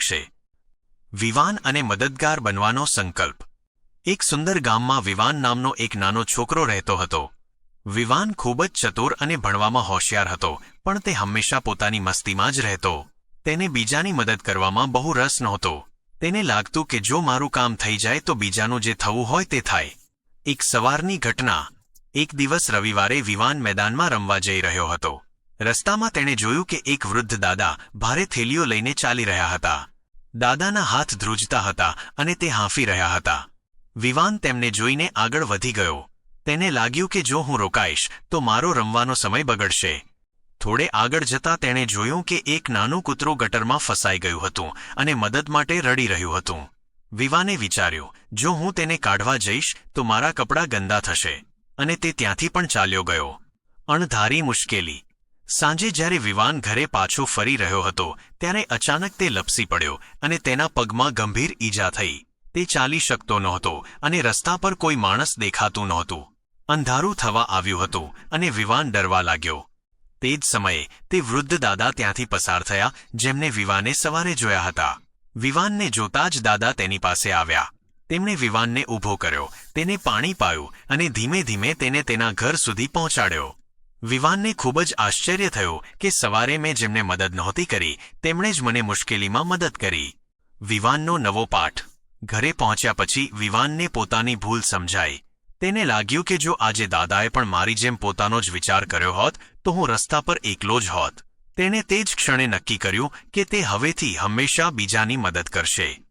શકશે વિવાન અને મદદગાર બનવાનો સંકલ્પ. એક સુંદર ગામમાં વિવાન નામનો એક નાનો છોકરો રહેતો હતો. વિવાન ખૂબ જ ચતુર અને ભણવામાં હોશિયાર હતો, પણ તે હંમેશા પોતાની મસ્તીમાં જ રહેતો. તેને બીજાની મદદ કરવામાં બહુ રસ નહોતો. તેને લાગતું કે જો મારું કામ થઈ જાય તો બીજાનું જે થવું હોય તે થાય. એક સવારની ઘટના. એક દિવસ રવિવારે વિવાન મેદાનમાં રમવા જઈ રહ્યો હતો. રસ્તામાં તેણે જોયું કે એક વૃદ્ધ દાદા ભારે થેલીઓ લઈને ચાલી રહ્યા હતા. દાદાના હાથ ધ્રુજતા હતા અને તે હાંફી રહ્યા હતા. વિવાન તેમને જોઈને આગળ વધી ગયો. તેને લાગ્યું કે જો હું રોકાઈશ, તો મારો રમવાનો સમય બગડશે. થોડે આગળ જતા તેણે જોયું કે એક નાનું કૂતરું ગટરમાં ફસાઈ ગયું હતું અને મદદ માટે રડી રહ્યું હતું. વિવાને વિચાર્યું, જો હું તેને કાઢવા જઈશ, તો મારા કપડાં ગંદા થશે. અને તે ત્યાંથી પણ ચાલ્યો ગયો. અણધારી મુશ્કેલી. સાંજે જ્યારે વિવાન ઘરે પાછો ફરી રહ્યો હતો, ત્યારે અચાનક તે લપસી પડ્યો અને તેના પગમાં ગંભીર ઈજા થઈ. તે ચાલી શકતો નહોતો અને રસ્તા પર કોઈ માણસ દેખાતું નહોતું. અંધારું થવા આવ્યું હતું અને વિવાન ડરવા લાગ્યો. તે જ સમયે તે વૃદ્ધ દાદા ત્યાંથી પસાર થયા, જેમને વિવાને સવારે જોયા હતા. વિવાનને જોતા જ દાદા તેની પાસે આવ્યા. તેમણે વિવાનને ઊભો કર્યો, તેને પાણી પાયું અને ધીમે ધીમે તેને તેના ઘર સુધી પહોંચાડ્યો. વિવાનને ખૂબ જ આશ્ચર્ય થયું કે સવારે મેં જેમને મદદ નહોતી કરી, તેમણે જ મને મુશ્કેલીમાં મદદ કરી. વિવાનનો નવો પાઠ. ઘરે પહોંચ્યા પછી વિવાનને પોતાની ભૂલ સમજાઈ. તેને લાગ્યું કે જો આજે દાદાએ પણ મારી જેમ પોતાનો જ વિચાર કર્યો હોત, તો હું રસ્તા પર એકલો જ હોત. તેણે તે જ ક્ષણે નક્કી કર્યું કે તે હવેથી હંમેશા બીજાની મદદ કરશે.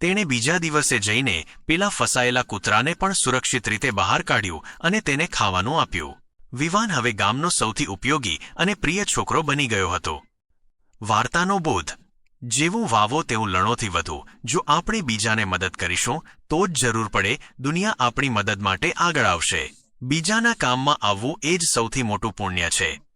તેણે બીજા દિવસે જઈને પેલા ફસાયેલા કૂતરાને પણ સુરક્ષિત રીતે બહાર કાઢ્યું અને તેને ખાવાનું આપ્યું. વિવાન હવે ગામનો સૌથી ઉપયોગી અને પ્રિય છોકરો બની ગયો હતો. વાર્તાનો બોધ. જેવું વાવો તેવું લણોથી વધુ. જો આપણે બીજાને મદદ કરીશું, તો જ જરૂર પડે દુનિયા આપણી મદદ માટે આગળ આવશે. બીજાના કામમાં આવવું એ જ સૌથી મોટું પુણ્ય છે.